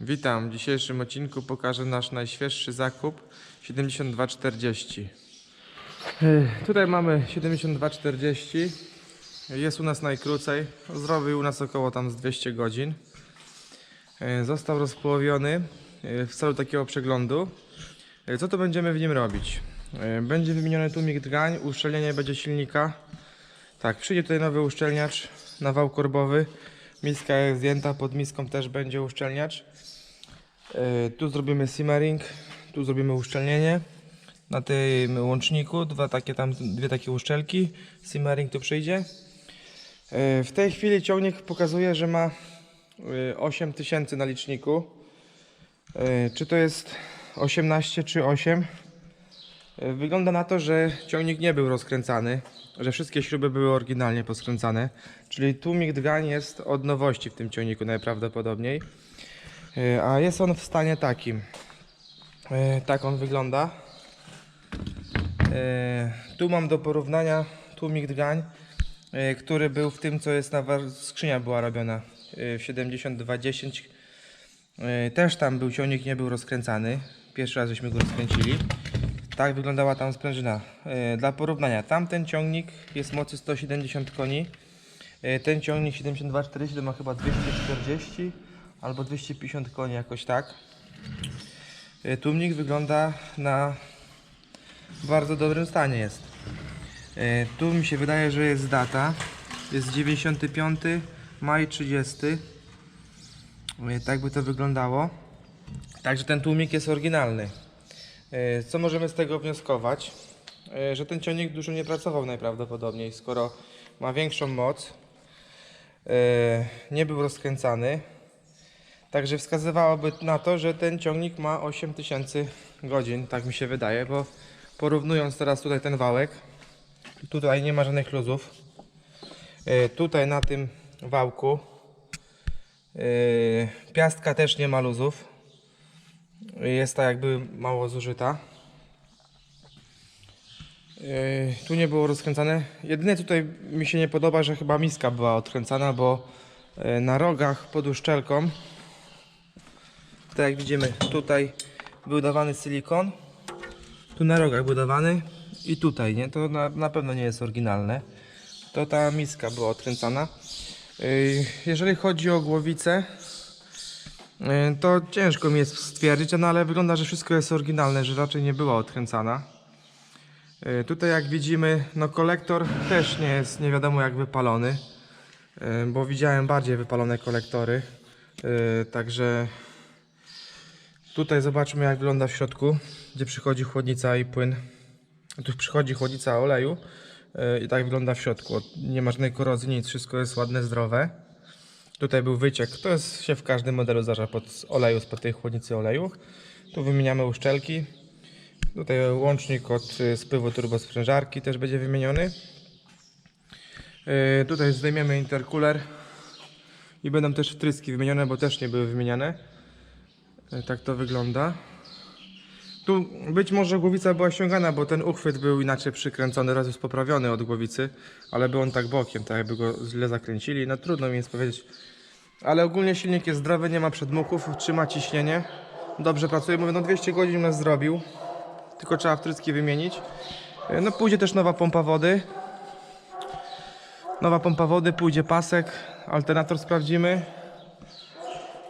Witam. W dzisiejszym odcinku pokażę nasz najświeższy zakup 7240. Yy, Tutaj mamy 7240. Jest u nas najkrócej. Zrobił u nas około tam z 200 godzin. Yy, Został rozpołowiony yy, w celu takiego przeglądu. Co to będziemy w nim robić? Będzie wymieniony tłumik drgań, uszczelnienie będzie silnika. Tak, przyjdzie tutaj nowy uszczelniacz na wał korbowy. Miska jest zdjęta, pod miską też będzie uszczelniacz. Yy, Tu zrobimy simmering, tu zrobimy uszczelnienie. Na tym łączniku dwa takie tam, dwie takie uszczelki. Simmering tu przyjdzie. Yy, W tej chwili ciągnik pokazuje, że ma yy, 8000 na liczniku. Czy to jest 18 czy 8? Yy, Wygląda na to, że ciągnik nie był rozkręcany, że wszystkie śruby były oryginalnie poskręcane, czyli tłumik drgań jest od nowości w tym ciągniku najprawdopodobniej. Yy, A jest on w stanie takim. Yy, Tak on wygląda. Tu mam do porównania tłumik drgań, yy, który był w tym, co jest na skrzynia była robiona w 7210. Yy, Też tam był ciągnik, nie był rozkręcany. Pierwszy raz żeśmy go rozkręcili. Tak wyglądała tam sprężyna. Yy, Dla porównania, tamten ciągnik jest mocy 170 koni. Yy, Ten ciągnik 7240 to ma chyba 240 albo 250 koni, jakoś tak. Yy, Tłumnik wygląda na bardzo dobrym stanie jest. Tu mi się wydaje, że jest data. Jest 95 maj 30. Yy, Tak by to wyglądało. Także ten tłumik jest oryginalny. Yy, Co możemy z tego wnioskować? Yy, Że ten ciągnik dużo nie pracował najprawdopodobniej, skoro ma większą moc. Yy, Nie był rozkręcany. Także wskazywałoby na to, że ten ciągnik ma 8000 godzin, tak mi się wydaje, bo porównując teraz tutaj ten wałek, tutaj nie ma żadnych luzów. Tutaj na tym wałku piastka też nie ma luzów. Jest tak jakby mało zużyta. Yy, Tu nie było rozkręcane. Jedyne tutaj mi się nie podoba, że chyba miska była odkręcana, bo yy, na rogach pod uszczelką, tak jak widzimy, tutaj był dawany silikon, tu na rogach był dawany i tutaj, nie? To na, na pewno nie jest oryginalne. To ta miska była odkręcana. Yy, Jeżeli chodzi o głowicę, to ciężko mi jest stwierdzić, no ale wygląda, że wszystko jest oryginalne, że raczej nie była odkręcana. Yy, Tutaj jak widzimy, no kolektor też nie jest nie wiadomo jak wypalony, yy, bo widziałem bardziej wypalone kolektory. Także tutaj zobaczmy jak wygląda w środku, gdzie przychodzi chłodnica i płyn. Tu przychodzi chłodnica oleju i tak wygląda w środku. Nie ma żadnej korozji, nic, wszystko jest ładne, zdrowe. Tutaj był wyciek, to jest się w każdym modelu zdarza pod oleju, spod tej chłodnicy oleju. Tu wymieniamy uszczelki. Tutaj łącznik od y, spływu turbosprężarki też będzie wymieniony. Yy, Tutaj zdejmiemy intercooler i będą też wtryski wymienione, bo też nie były wymieniane. Yy, Tak to wygląda. Tu być może głowica była ściągana, bo ten uchwyt był inaczej przykręcony, raz jest poprawiony od głowicy, ale był on tak bokiem, tak jakby go źle zakręcili. No trudno mi jest powiedzieć. Ale ogólnie silnik jest zdrowy, nie ma przedmuchów, trzyma ciśnienie. Dobrze pracuje, mówię, no 200 godzin nas zrobił. Tylko trzeba wtryski wymienić. Yy, No pójdzie też nowa pompa wody. Nowa pompa wody, pójdzie pasek, alternator sprawdzimy.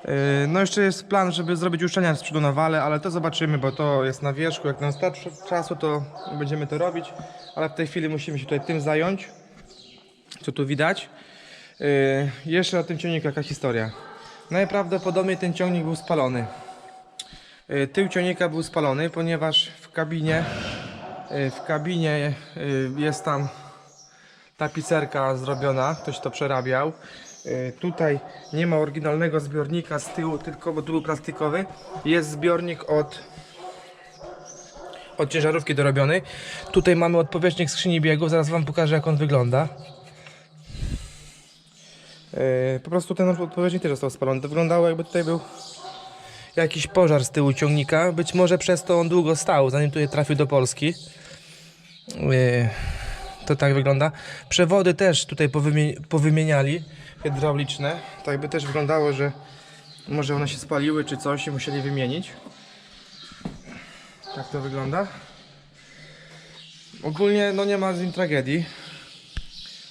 Yy, No jeszcze jest plan, żeby zrobić uszczelniacz z przodu na wale, ale to zobaczymy, bo to jest na wierzchu. Jak nam starczy czasu, to będziemy to robić. Ale w tej chwili musimy się tutaj tym zająć. Co tu widać. Yy, Jeszcze o tym ciągniku jaka historia. Najprawdopodobniej ten ciągnik był spalony. Yy, Tył ciągnika był spalony, ponieważ w kabinie w kabinie jest tam tapicerka zrobiona, ktoś to przerabiał. Yy, Tutaj nie ma oryginalnego zbiornika z tyłu, tylko był plastikowy. Jest zbiornik od, od ciężarówki dorobiony. Tutaj mamy odpowietrznik skrzyni biegów, zaraz Wam pokażę jak on wygląda. Yy, Po prostu ten odpowietrznik też został spalony. To wyglądało jakby tutaj był jakiś pożar z tyłu ciągnika. Być może przez to on długo stał, zanim tutaj trafił do Polski. Yy, To tak wygląda. Przewody też tutaj powymie- powymieniali, hydrauliczne. Tak by też wyglądało, że Może one się spaliły czy coś i musieli wymienić. Tak to wygląda. Ogólnie no nie ma z nim tragedii.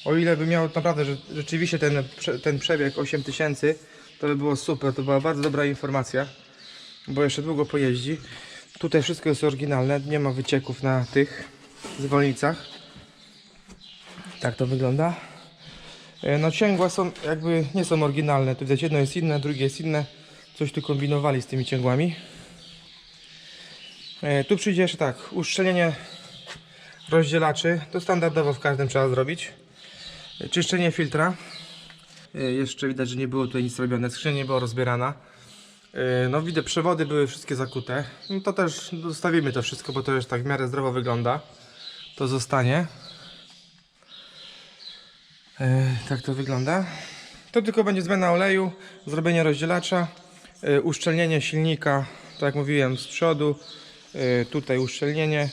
O ile by miał naprawdę że, rzeczywiście ten, ten przebieg 8000, to by było super, to była bardzo dobra informacja, bo jeszcze długo pojeździ. Tutaj wszystko jest oryginalne, nie ma wycieków na tych zwolnicach. Tak to wygląda. E, No cięgła są jakby nie są oryginalne. Tu widać jedno jest inne, drugie jest inne. Coś tu kombinowali z tymi cięgłami. E, Tu przyjdzie jeszcze tak, uszczelnienie rozdzielaczy. To standardowo w każdym trzeba zrobić. E, Czyszczenie filtra. Jeszcze widać, że nie było tutaj nic robione. Skrzynia nie była rozbierana. No widzę, przewody były wszystkie zakute. No to też zostawimy to wszystko, bo to już tak w miarę zdrowo wygląda. To zostanie. E, tak to wygląda. To tylko będzie zmiana oleju, zrobienie rozdzielacza, e, uszczelnienie silnika, tak jak mówiłem, z przodu, e, tutaj uszczelnienie.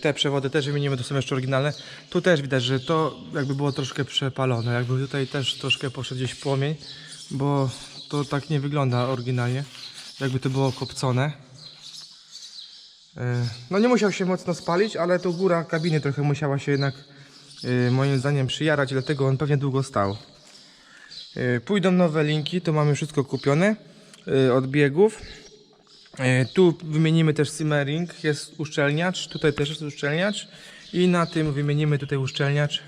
Te przewody też wymienimy, to są jeszcze oryginalne. Tu też widać, że to jakby było troszkę przepalone, jakby tutaj też troszkę poszedł gdzieś płomień, bo to tak nie wygląda oryginalnie, jakby to było kopcone. No nie musiał się mocno spalić, ale tu góra kabiny trochę musiała się jednak moim zdaniem przyjarać, dlatego on pewnie długo stał. Y, Pójdą nowe linki, to mamy wszystko kupione y, od biegów. Y, Tu wymienimy też simmering, jest uszczelniacz, tutaj też jest uszczelniacz i na tym wymienimy tutaj uszczelniacz.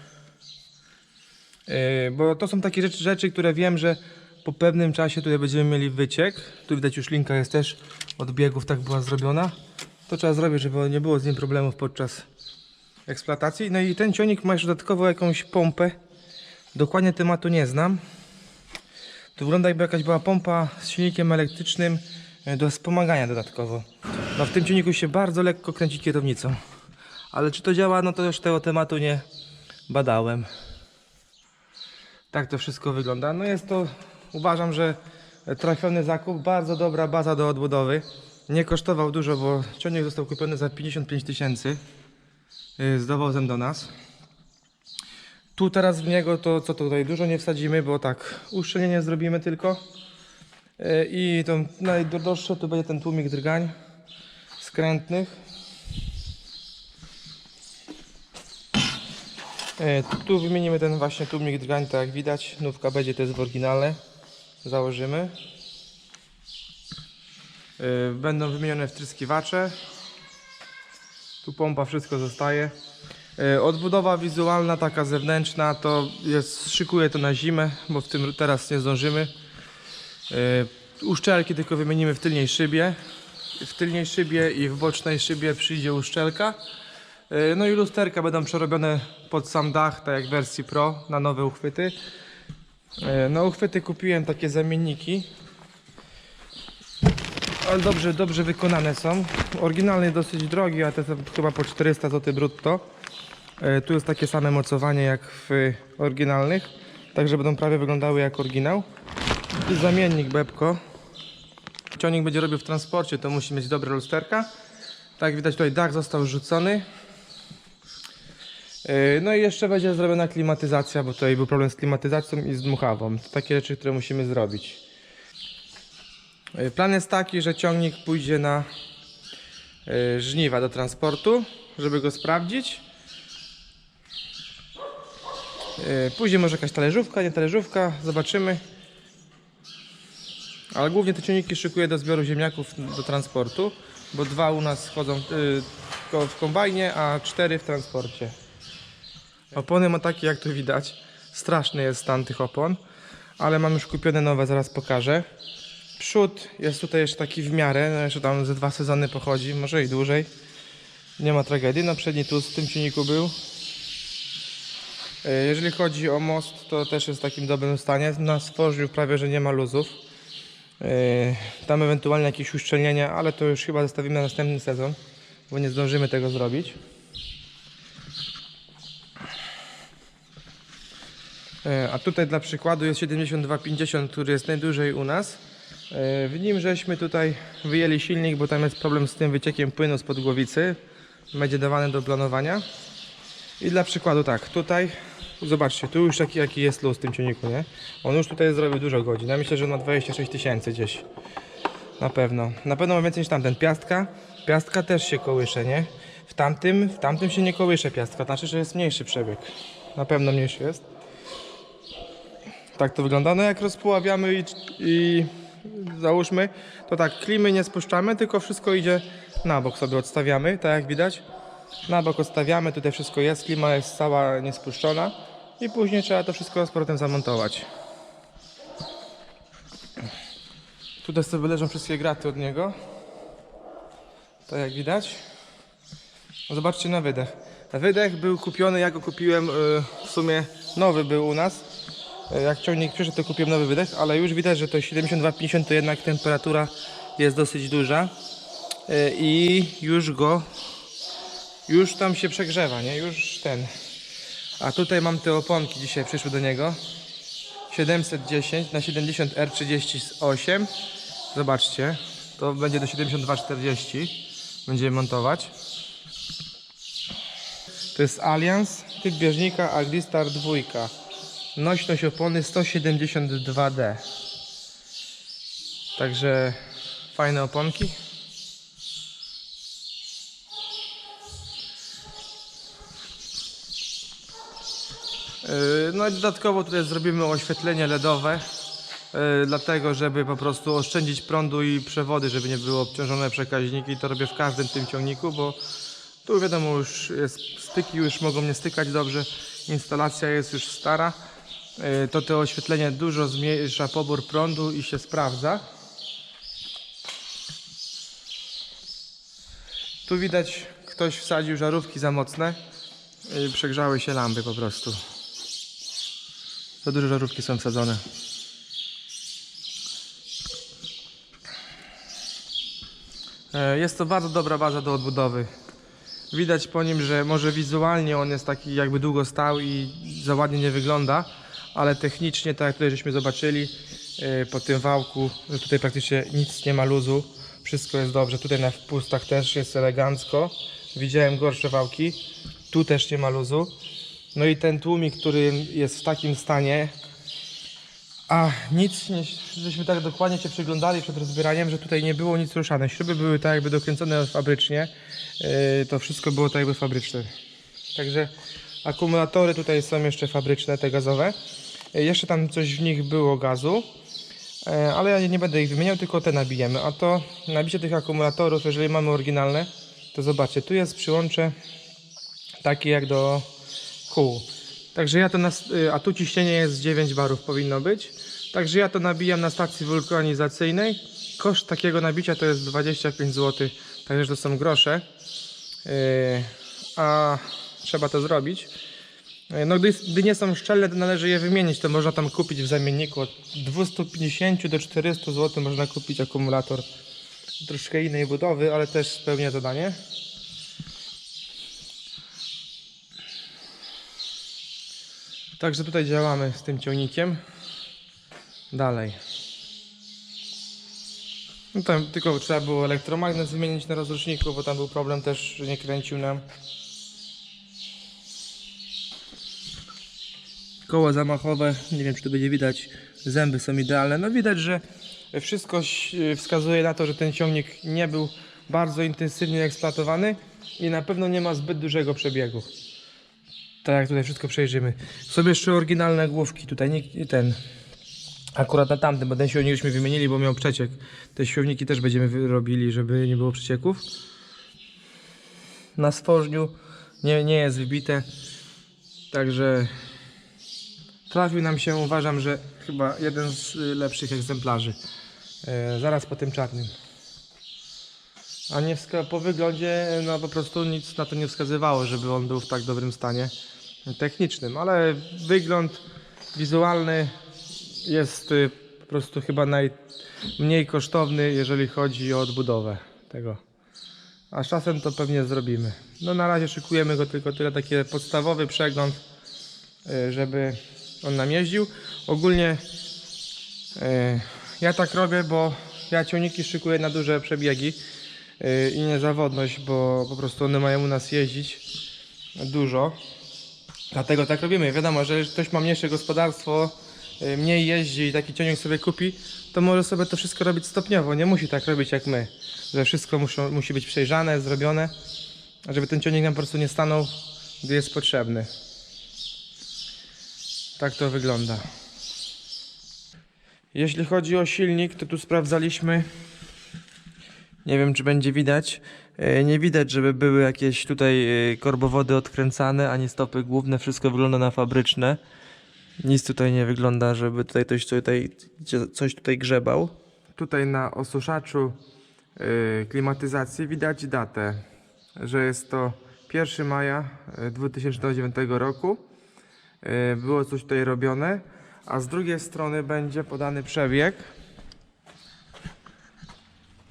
Y, Bo to są takie rzeczy, rzeczy, które wiem, że po pewnym czasie tutaj będziemy mieli wyciek. Tu widać już linka jest też od biegów, tak była zrobiona. To trzeba zrobić, żeby nie było z nim problemów podczas eksploatacji. No i ten ciągnik ma jeszcze dodatkowo jakąś pompę. Dokładnie tematu nie znam. To wygląda jakby jakaś była pompa z silnikiem elektrycznym e, do wspomagania dodatkowo. No w tym ciągniku się bardzo lekko kręci kierownicą. Ale czy to działa, no to już tego tematu nie badałem. Tak to wszystko wygląda. No jest to, uważam, że trafiony zakup, bardzo dobra baza do odbudowy. Nie kosztował dużo, bo ciągnik został kupiony za 55 tysięcy z dowozem do nas. Tu teraz w niego to co tutaj dużo nie wsadzimy, bo tak uszczelnienie zrobimy tylko. Y, I to najdroższe to będzie ten tłumik drgań skrętnych. E, Tu wymienimy ten właśnie tłumik drgań, tak jak widać. Nówka będzie, to jest w oryginale. Założymy. Będą wymienione wtryskiwacze. Tu pompa, wszystko zostaje. E, Odbudowa wizualna, taka zewnętrzna, to jest, szykuję to na zimę, bo w tym teraz nie zdążymy. E, Uszczelki tylko wymienimy w tylnej szybie. W tylnej szybie i w bocznej szybie przyjdzie uszczelka. E, No i lusterka będą przerobione pod sam dach, tak jak w wersji Pro, na nowe uchwyty. No uchwyty kupiłem takie zamienniki. Ale dobrze, dobrze wykonane są. Oryginalny dosyć drogi, a te są chyba po 400 zł brutto. E, Tu jest takie same mocowanie jak w oryginalnych. Także będą prawie wyglądały jak oryginał. I zamiennik Bepko. Ciągnik będzie robił w transporcie, to musi mieć dobre lusterka. Tak widać tutaj dach został rzucony. Yy, No i jeszcze będzie zrobiona klimatyzacja, bo tutaj był problem z klimatyzacją i z dmuchawą. To takie rzeczy, które musimy zrobić. Yy, Plan jest taki, że ciągnik pójdzie na yy, żniwa do transportu, żeby go sprawdzić. Yy, Później może jakaś talerzówka, nie talerzówka, zobaczymy. Ale głównie te ciągniki szykuję do zbioru ziemniaków do transportu, bo dwa u nas chodzą w kombajnie, a cztery w transporcie. Opony ma takie jak tu widać. Straszny jest stan tych opon, ale mam już kupione nowe, zaraz pokażę. Przód jest tutaj jeszcze taki w miarę, no jeszcze tam ze dwa sezony pochodzi, może i dłużej. Nie ma tragedii, no przedni tu w tym silniku był. E, Jeżeli chodzi o most, to też jest w takim dobrym stanie. Na stworzył prawie, że nie ma luzów. E, Tam ewentualnie jakieś uszczelnienia, ale to już chyba zostawimy na następny sezon, bo nie zdążymy tego zrobić. E, A tutaj dla przykładu jest 7250, który jest najdłużej u nas. E, W nim żeśmy tutaj wyjęli silnik, bo tam jest problem z tym wyciekiem płynu spod głowicy. Będzie dawany do planowania. I dla przykładu tak, tutaj zobaczcie, tu już jaki, jaki jest luz w tym ciągniku, nie? On już tutaj zrobił dużo godzin. Ja myślę, że na 26 tysięcy gdzieś. Na pewno. Na pewno ma więcej niż tamten. Piastka, piastka też się kołysze, nie? W tamtym, w tamtym się nie kołysze piastka, znaczy, że jest mniejszy przebieg. Na pewno mniejszy jest. Tak to wygląda. No jak rozpuławiamy i, i załóżmy, to tak, klimy nie spuszczamy, tylko wszystko idzie na bok sobie odstawiamy, tak jak widać. Na bok odstawiamy, tutaj wszystko jest, klima jest cała niespuszczona i później trzeba to wszystko z powrotem zamontować. Tutaj sobie leżą wszystkie graty od niego. Tak jak widać. No Zobaczcie na wydech. Wydech był kupiony, ja go kupiłem, y, w sumie nowy był u nas. Y, Jak ciągnik przyszedł, to kupiłem nowy wydech, ale już widać, że to 72-50 to jednak temperatura jest dosyć duża. Y, I już go, już tam się przegrzewa, nie? Już ten. A tutaj mam te oponki, dzisiaj przyszły do niego. 710 na 70 R38. Zobaczcie, to będzie do 7240. Będziemy montować. To jest Allianz, typ bieżnika Agristar 2. Nośność opony 172D. Także fajne oponki. Yy, No i dodatkowo tutaj zrobimy oświetlenie LEDowe, yy, dlatego żeby po prostu oszczędzić prądu i przewody, żeby nie było obciążone przekaźniki. To robię w każdym tym ciągniku, bo tu wiadomo już jest, styki już mogą nie stykać dobrze, instalacja jest już stara. Yy, To to oświetlenie dużo zmniejsza pobór prądu i się sprawdza. Tu widać ktoś wsadził żarówki za mocne i przegrzały się lampy po prostu. Za duże żarówki są wsadzone. E, Jest to bardzo dobra baza do odbudowy. Widać po nim, że może wizualnie on jest taki jakby długo stał i za ładnie nie wygląda, ale technicznie, tak jak tutaj żeśmy zobaczyli e, po tym wałku, że tutaj praktycznie nic nie ma luzu. Wszystko jest dobrze. Tutaj na wpustach też jest elegancko. Widziałem gorsze wałki. Tu też nie ma luzu. No i ten tłumik, który jest w takim stanie, a nic, nie, żeśmy tak dokładnie się przyglądali przed rozbieraniem, że tutaj nie było nic ruszane. Śruby były tak jakby dokręcone fabrycznie, yy, to wszystko było tak jakby fabryczne. Także akumulatory tutaj są jeszcze fabryczne, te gazowe. Yy, jeszcze tam coś w nich było gazu, yy, ale ja nie będę ich wymieniał, tylko te nabijemy. A to nabicie tych akumulatorów, jeżeli mamy oryginalne, to zobaczcie, tu jest przyłącze takie jak do kół. Także ja to, nas, y, a tu ciśnienie jest 9 barów powinno być. Także ja to nabijam na stacji wulkanizacyjnej. Koszt takiego nabicia to jest 25 zł, także to są grosze. A trzeba to zrobić. No gdy, gdy nie są szczelne, to należy je wymienić. To można tam kupić w zamienniku od 250 do 400 zł można kupić akumulator troszkę innej budowy, ale też spełnia zadanie. Także tutaj działamy z tym ciągnikiem. Dalej. No tam tylko trzeba było elektromagnes wymienić na rozruszniku, bo tam był problem też, że nie kręcił nam. Koła zamachowe, nie wiem czy to będzie widać, zęby są idealne. No widać, że wszystko wskazuje na to, że ten ciągnik nie był bardzo intensywnie eksploatowany i na pewno nie ma zbyt dużego przebiegu. Tak jak tutaj wszystko przejrzymy. Są jeszcze oryginalne główki, tutaj nie ten. Akurat na tamtym, bo ten siłownik żeśmy wymienili, bo miał przeciek. Te siłowniki też będziemy robili, żeby nie było przecieków. Na stworzniu nie, nie jest wybite. Także trafił nam się, uważam, że chyba jeden z y, lepszych egzemplarzy. E, zaraz po tym czarnym. A nie po wyglądzie, no po prostu nic na to nie wskazywało, żeby on był w tak dobrym stanie technicznym, ale wygląd wizualny jest y, po prostu chyba najmniej kosztowny, jeżeli chodzi o odbudowę tego. A z czasem to pewnie zrobimy. No na razie szykujemy go tylko tyle, taki podstawowy przegląd, y, żeby on nam jeździł. Ogólnie y, ja tak robię, bo ja ciągniki szykuję na duże przebiegi yy, i niezawodność, bo po prostu one mają u nas jeździć dużo. Dlatego tak robimy. Wiadomo, że ktoś ma mniejsze gospodarstwo, y, mniej jeździ i taki ciągnik sobie kupi, to może sobie to wszystko robić stopniowo. Nie musi tak robić jak my, że wszystko muszą, musi być przejrzane, zrobione, żeby ten ciągnik nam po prostu nie stanął, gdy jest potrzebny. Tak to wygląda. Jeśli chodzi o silnik, to tu sprawdzaliśmy. Nie wiem, czy będzie widać. E, Nie widać, żeby były jakieś tutaj e, korbowody odkręcane, ani stopy główne. Wszystko wygląda na fabryczne. Nic tutaj nie wygląda, żeby tutaj ktoś tutaj, coś tutaj grzebał. Tutaj na osuszaczu e, klimatyzacji widać datę, że jest to 1 maja e, 2009 roku. E, Było coś tutaj robione, a z drugiej strony będzie podany przebieg.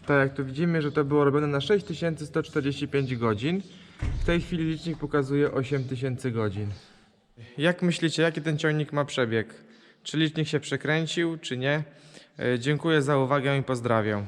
Tak jak tu widzimy, że to było robione na 6145 godzin. W tej chwili licznik pokazuje 8000 godzin. Jak myślicie, jaki ten ciągnik ma przebieg? Czy licznik się przekręcił, czy nie? E, Dziękuję za uwagę i pozdrawiam.